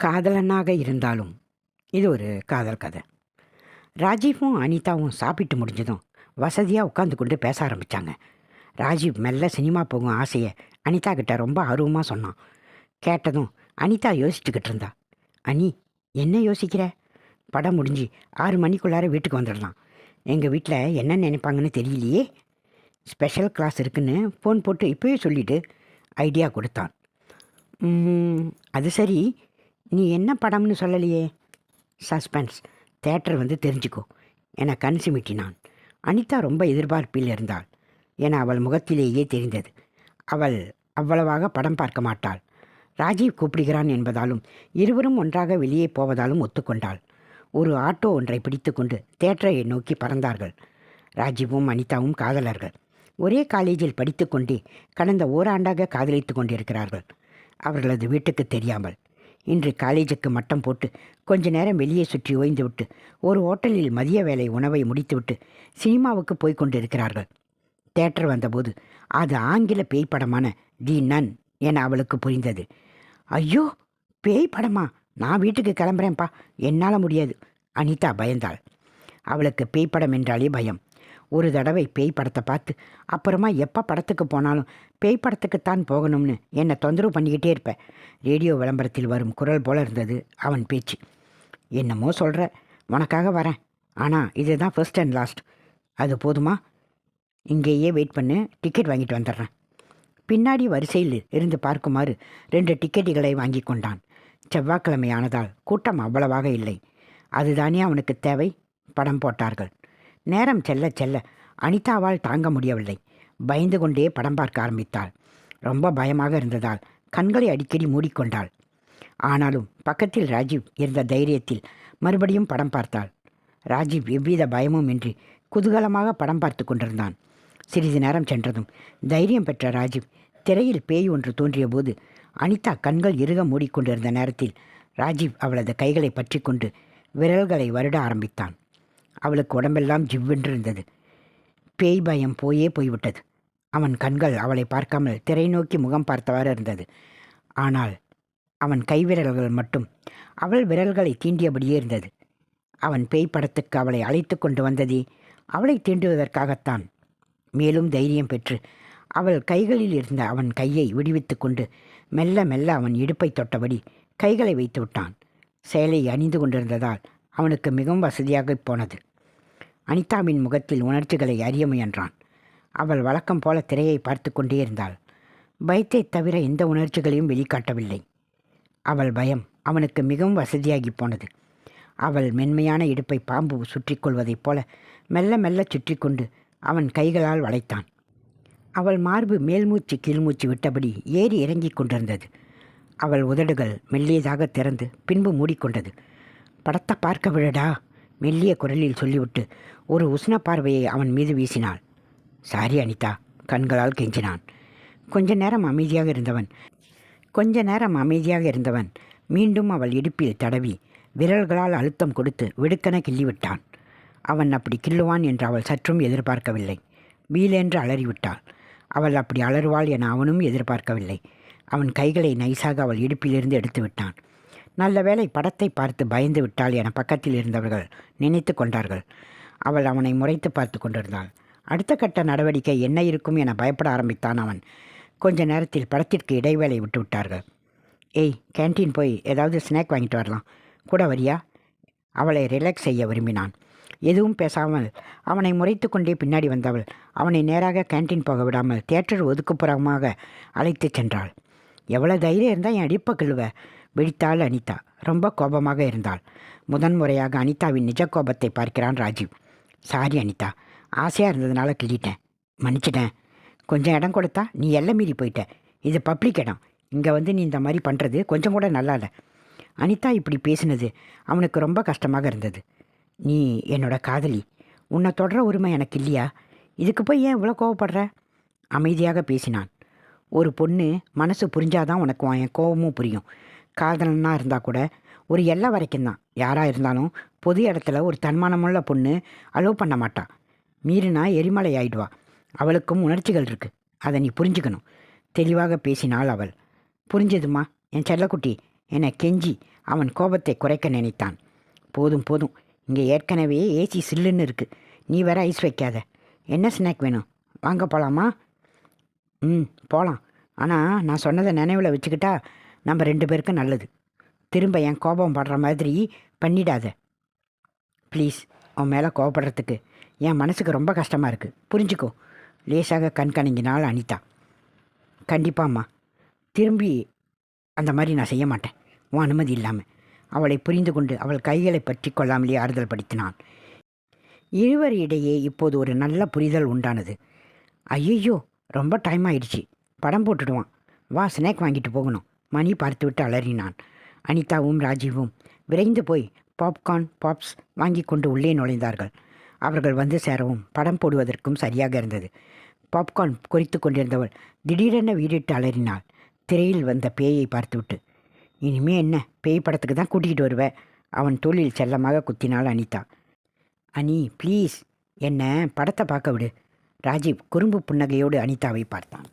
காதலனாக இருந்தாலும் இது ஒரு காதல் கதை. ராஜீவும் அனிதாவும் சாப்பிட்டு முடிஞ்சதும் வசதியாக உட்காந்து கொண்டு பேச ஆரம்பித்தாங்க ராஜீவ் மெல்ல சினிமா போகும் ஆசையை அனிதா கிட்ட ரொம்ப ஆர்வமாக சொன்னான். கேட்டதும் அனிதா யோசிச்சுக்கிட்டு இருந்தா. அனி என்ன யோசிக்கிற? படம் முடிஞ்சு ஆறு மணிக்குள்ளார வீட்டுக்கு வந்துடலாம். எங்கள் வீட்டில் என்ன நினைப்பாங்கன்னு தெரியலையே. ஸ்பெஷல் கிளாஸ் இருக்குன்னு ஃபோன் போட்டு இப்போயே சொல்லிவிட்டு ஐடியா கொடுத்தான். அது சரி. நீ என்ன படம்னு சொல்லலையே? சஸ்பென்ஸ். தேட்டர் வந்து தெரிஞ்சுக்கோ. என கண் சிமிட்டினான். அனிதா ரொம்ப எதிர்பார்ப்பில் இருந்தாள். என அவள் முகத்திலேயே தெரிந்தது. அவள் அவ்வளவாக படம் பார்க்க மாட்டாள். ராஜீவ் கூப்பிடுகிறான் என்பதாலும் இருவரும் ஒன்றாக வெளியே போவதாலும் ஒத்துக்கொண்டாள். ஒரு ஆட்டோ ஒன்றை பிடித்துக்கொண்டு தேட்டரை நோக்கி பறந்தார்கள். ராஜீவும் அனிதாவும் காதலர்கள். ஒரே காலேஜில் படித்துக்கொண்டே கடந்த ஓராண்டாக காதலித்து கொண்டிருக்கிறார்கள். அவர்களது வீட்டுக்கு தெரியாமல். இன்று காலேஜுக்கு மட்டம் போட்டு கொஞ்ச நேரம் வெளியே சுற்றி ஓய்ந்துவிட்டு ஒரு ஹோட்டலில் மதிய வேலை உணவை முடித்துவிட்டு சினிமாவுக்கு போய்க் கொண்டிருக்கிறார்கள். தேட்டர் வந்தபோது அது ஆங்கில பேய் படமான தி நன் என அவளுக்கு புரிந்தது. ஐயோ பேய் படமா? நான் வீட்டுக்கு கிளம்புறேன்ப்பா. என்னால் முடியாது. அனிதா பயந்தாள். அவளுக்கு பேய் படம் என்றாலே பயம். ஒரு தடவை பேய் படத்தை பார்த்து அப்புறமா எப்போ படத்துக்கு போனாலும் பேய் படத்துக்குத்தான் போகணும்னு என்னை தொந்தரவு பண்ணிக்கிட்டே இருப்பேன் ரேடியோ விளம்பரத்தில் வரும் குரல் போல இருந்தது அவன் பேச்சு. என்னமோ சொல்கிற உனக்காக வரேன். ஆனால் இதுதான் ஃபர்ஸ்ட் அண்ட் லாஸ்ட் அது போதுமா? இங்கேயே வெயிட் பண்ணு. டிக்கெட் வாங்கிட்டு வந்துடுறேன். பின்னாடி வரிசையில் இருந்து பார்க்குமாறு ரெண்டு டிக்கெட்டுகளை வாங்கி கொண்டான். செவ்வாய்க்கிழமை ஆனதால் கூட்டம் அவ்வளவாக இல்லை. அதுதானே அவனுக்கு தேவை? படம் போட்டார்கள். நேரம் செல்ல செல்ல அனிதாவால் தாங்க முடியவில்லை. பயந்து கொண்டே படம் பார்க்க ஆரம்பித்தாள். ரொம்ப பயமாக இருந்ததால் கண்களை அடிக்கடி மூடிக்கொண்டாள். ஆனாலும் பக்கத்தில் ராஜீவ் இருந்த தைரியத்தில் மறுபடியும் படம் பார்த்தாள். ராஜீவ் எவ்வித பயமும் இன்றி குதூகலமாக படம் பார்த்து கொண்டிருந்தான். சிறிது நேரம் சென்றதும் தைரியம் பெற்ற ராஜீவ் திரையில் பேய் ஒன்று தோன்றிய போது அனிதா கண்கள் இறுக மூடிக்கொண்டிருந்த நேரத்தில் ராஜீவ் அவளது கைகளை பற்றி கொண்டு விரல்களை வருட ஆரம்பித்தான். அவளுக்கு உடம்பெல்லாம் ஜிவ்வென்று இருந்தது பேய் பயம் போயே போய்விட்டது. அவன் கண்கள் அவளை பார்க்காமல் திரை நோக்கி முகம் பார்த்தவாறு இருந்தது. ஆனால் அவன் கைவிரல்கள் மட்டும் அவள் விரல்களை தீண்டியபடியே இருந்தது. அவன் பேய் படத்துக்கு அவளை அழைத்து கொண்டு வந்ததே அவளை தீண்டுவதற்காகத்தான். மேலும் தைரியம் பெற்று அவள் கைகளில் இருந்த அவன் கையை விடுவித்து கொண்டு மெல்ல மெல்ல அவன் இடுப்பை தொட்டபடி கைகளை வைத்து விட்டான் சேலை அணிந்து கொண்டிருந்ததால் அவனுக்கு மிகவும் வசதியாக போனது. அனிதாவின் முகத்தில் உணர்ச்சிகளை அறிய முயன்றான். அவள் வழக்கம் போல திரையை பார்த்து கொண்டே இருந்தாள். பயத்தை தவிர எந்த உணர்ச்சிகளையும் வெளிக்காட்டவில்லை. அவள் பயம் அவனுக்கு மிகவும் வசதியாகி போனது. அவள் மென்மையான இடுப்பை பாம்பு சுற்றி கொள்வதைப் போல மெல்ல மெல்ல சுற்றி கொண்டு அவன் கைகளால் வளைத்தான். அவள் மார்பு மேல்மூச்சு கீழ்மூச்சு விட்டபடி ஏறி இறங்கிக் கொண்டிருந்தது. அவள் உதடுகள் மெல்லியதாக திறந்து பின்பு மூடிக்கொண்டது. படத்தை பார்க்க விடடா! மெல்லிய குரலில் சொல்லிவிட்டு ஒரு உஷ்ண பார்வையை அவன் மீது வீசினாள். சாரி அனிதா கண்களால் கெஞ்சினான். கொஞ்ச நேரம் அமைதியாக இருந்தவன். கொஞ்ச நேரம் அமைதியாக இருந்தவன். மீண்டும் அவள் இடுப்பில் தடவி விரல்களால் அழுத்தம் கொடுத்து விடுக்கென கிள்ளிவிட்டான். அவன் அப்படி கிள்ளுவான் என்று அவள் சற்றும் எதிர்பார்க்கவில்லை. வீலென்று அலறிவிட்டாள். அவள் அப்படி அலறுவாள் என அவனும் எதிர்பார்க்கவில்லை. அவன் கைகளை நைசாக அவள் இடுப்பிலிருந்து எடுத்து விட்டான் நல்ல வேளை படத்தை பார்த்து பயந்து விட்டாள் என பக்கத்தில் இருந்தவர்கள் நினைத்து கொண்டார்கள். அவள் அவனை முறைத்து பார்த்து கொண்டிருந்தாள். அடுத்த கட்ட நடவடிக்கை என்ன இருக்கும் என பயப்பட ஆரம்பித்தான் அவன். கொஞ்ச நேரத்தில் படத்திற்கு இடைவேளை விட்டு விட்டார்கள். ஏய் கேண்டீன் போய் ஏதாவது ஸ்நாக் வாங்கிட்டு வரலாம். கூட வரியா? அவளை ரிலாக்ஸ் செய்ய விரும்பினான். எதுவும் பேசாமல் அவனை முறைத்து கொண்டே பின்னாடி வந்தவள் அவனை நேராக கேண்டீன் போக விடாமல் தியேட்டர் ஒதுக்குப்புறமாக அழைத்துச் சென்றாள். எவ்வளோ தைரியம் இருந்தால் என் அடிப்ப கிழுவ வெடித்தாள் அனிதா. ரொம்ப கோபமாக இருந்தாள். முதன்முறையாக அனிதாவின் நிஜ கோபத்தை பார்க்கிறான் ராஜீவ். சாரி அனிதா. ஆசையாக இருந்ததுனால கிள்ளிட்டேன். மன்னிச்சிட்டேன். கொஞ்சம் இடம் கொடுத்தா நீ எல்லை மீறி போயிட்ட. இது பப்ளிக் இடம். இங்கே வந்து நீ இந்த மாதிரி பண்ணுறது கொஞ்சம் கூட நல்லா இல்லை அனிதா இப்படி பேசினது அவனுக்கு ரொம்ப கஷ்டமாக இருந்தது. நீ என்னோட காதலி. உன்னை தொடர உரிமை எனக்கு இல்லையா? இதுக்கு போய் ஏன் இவ்வளோ கோவப்படுற? அமைதியாக பேசினான். ஒரு பொண்ணு மனசு புரிஞ்சாதான் உனக்கு என் கோபமும் புரியும். காதலனாக இருந்தால் கூட ஒரு எல்லை வரைக்கும் தான். யாராக இருந்தாலும் பொது இடத்துல ஒரு தன்மானமுள்ள பொண்ணு அலோவ் பண்ண மாட்டான் மீறினா எரிமலை ஆயிடுவா. அவளுக்கும் உணர்ச்சிகள் இருக்குது அதை நீ புரிஞ்சுக்கணும். தெளிவாக பேசினாள் அவள். புரிஞ்சதுமா என் செல்லக்குட்டி என கெஞ்சி அவன் கோபத்தை குறைக்க நினைத்தான். போதும் போதும். இங்கே ஏற்கனவே ஏசி சில்லுன்னு இருக்குது நீ வேற ஐஸ் வைக்காத. என்ன ஸ்நாக் வேணும்? வாங்க போகலாமா ம் போகலாம் ஆனால் நான் சொன்னதை நினைவில் வச்சுக்கிட்டா நம்ம ரெண்டு பேருக்கும் நல்லது. திரும்ப என் கோபம் படுற மாதிரி பண்ணிடாத. ப்ளீஸ் உன் மேலே கோபப்படுறதுக்கு. என் மனசுக்கு ரொம்ப கஷ்டமாக இருக்குது புரிஞ்சுக்கோ. லேசாக கண்கணங்கினால் அனிதா. கண்டிப்பாம்மா. திரும்பி அந்த மாதிரி நான் செய்ய மாட்டேன். உன் அனுமதி இல்லாமல் அவளை புரிந்து கொண்டு அவள் கைகளை பற்றி கொள்ளாமலே ஆறுதல் படுத்தினான். இருவர் இடையே இப்போது ஒரு நல்ல புரிதல் உண்டானது. ஐயோ ரொம்ப டைம் ஆயிடுச்சு. படம் போட்டுடுவான். வா ஸ்நாக் வாங்கிட்டு போகணும். மணி பார்த்துவிட்டு அலறினான். அனிதாவும் ராஜீவும் விரைந்து போய் பாப்கார்ன் பாப்ஸ் வாங்கி கொண்டு உள்ளே நுழைந்தார்கள். அவர்கள் வந்து சேரவும் படம் போடுவதற்கும் சரியாக இருந்தது. பாப்கார்ன் குறித்து கொண்டிருந்தவள் திடீரென வீடிட்டு அலறினாள். திரையில் வந்த பேயை பார்த்துவிட்டு இனிமே என்ன பேய் படத்துக்கு தான் கூட்டிகிட்டு வருவ? அவன் தோளில் செல்லமாக குத்தினாள் அனிதா. அனி ப்ளீஸ் என்ன படத்தை பார்க்க விடு. ராஜீவ் குறும்பு புன்னகையோடு அனிதாவை பார்த்தான்.